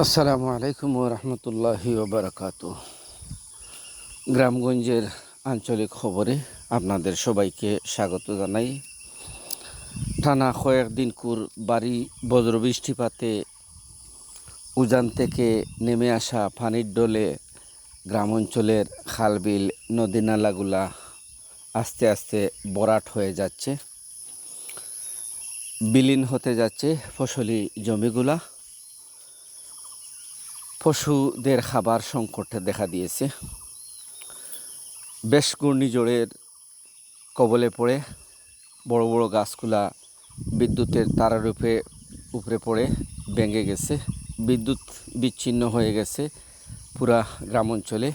আসসালামু আলাইকুম রহমতুল্লাহি ওবরাকাত গ্রামগঞ্জের আঞ্চলিক খবরে আপনাদের সবাইকে স্বাগত জানাই। টানা কয়েকদিন কুর বাড়ি বজ্র বৃষ্টিপাতে উজান থেকে নেমে আসা পানির ডলে গ্রাম অঞ্চলের খালবিল নদী নালাগুলা আস্তে আস্তে বরাট হয়ে যাচ্ছে। বিলীন হতে যাচ্ছে ফসলি জমিগুলা। পশুদের খাবার সংকটে দেখা দিয়েছে। বেশ ঘূর্ণিঝড়ের কবলে পড়ে বড় বড় গাছগুলা বিদ্যুতের তারার উপরে উপরে পড়ে, ভেঙে গেছে। বিদ্যুৎ বিচ্ছিন্ন হয়ে গেছে পুরা গ্রাম অঞ্চলে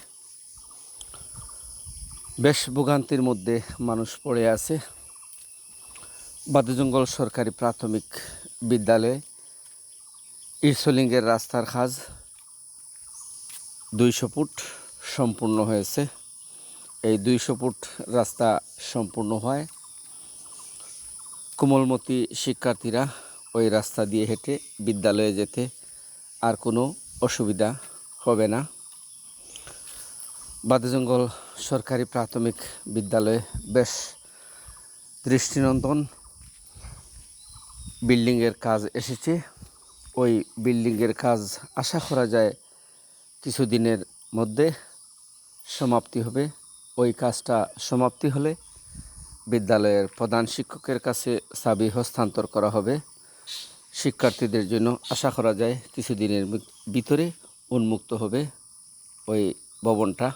বেশ ভোগান্তির মধ্যে মানুষ পড়ে আছে। বাদুজঙ্গল সরকারি প্রাথমিক বিদ্যালয়ে ইরসলিঙ্গের রাস্তার কাজ দুইশো ফুট সম্পূর্ণ হয়েছে। এই দুইশো ফুট রাস্তা সম্পূর্ণ হয়। কোমলমতি শিক্ষার্থীরা ওই রাস্তা দিয়ে হেঁটে বিদ্যালয়ে যেতে আর কোনো অসুবিধা হবে না। বাদজঙ্গল সরকারি প্রাথমিক বিদ্যালয়ে বেশ দৃষ্টিনন্দন বিল্ডিংয়ের কাজ এসেছে। ওই বিল্ডিংয়ের কাজ আশা করা যায় কিছুদিনের মধ্যে সমাপ্তি হবে। ওই কাজটা সমাপ্তি হলে বিদ্যালয়ের প্রধান শিক্ষকের কাছে চাবি হস্তান্তর করা হবে। শিক্ষার্থীদের জন্য আশা করা যায়, কিছুদিনের ভিতরে উন্মুক্ত হবে ওই ভবনটা।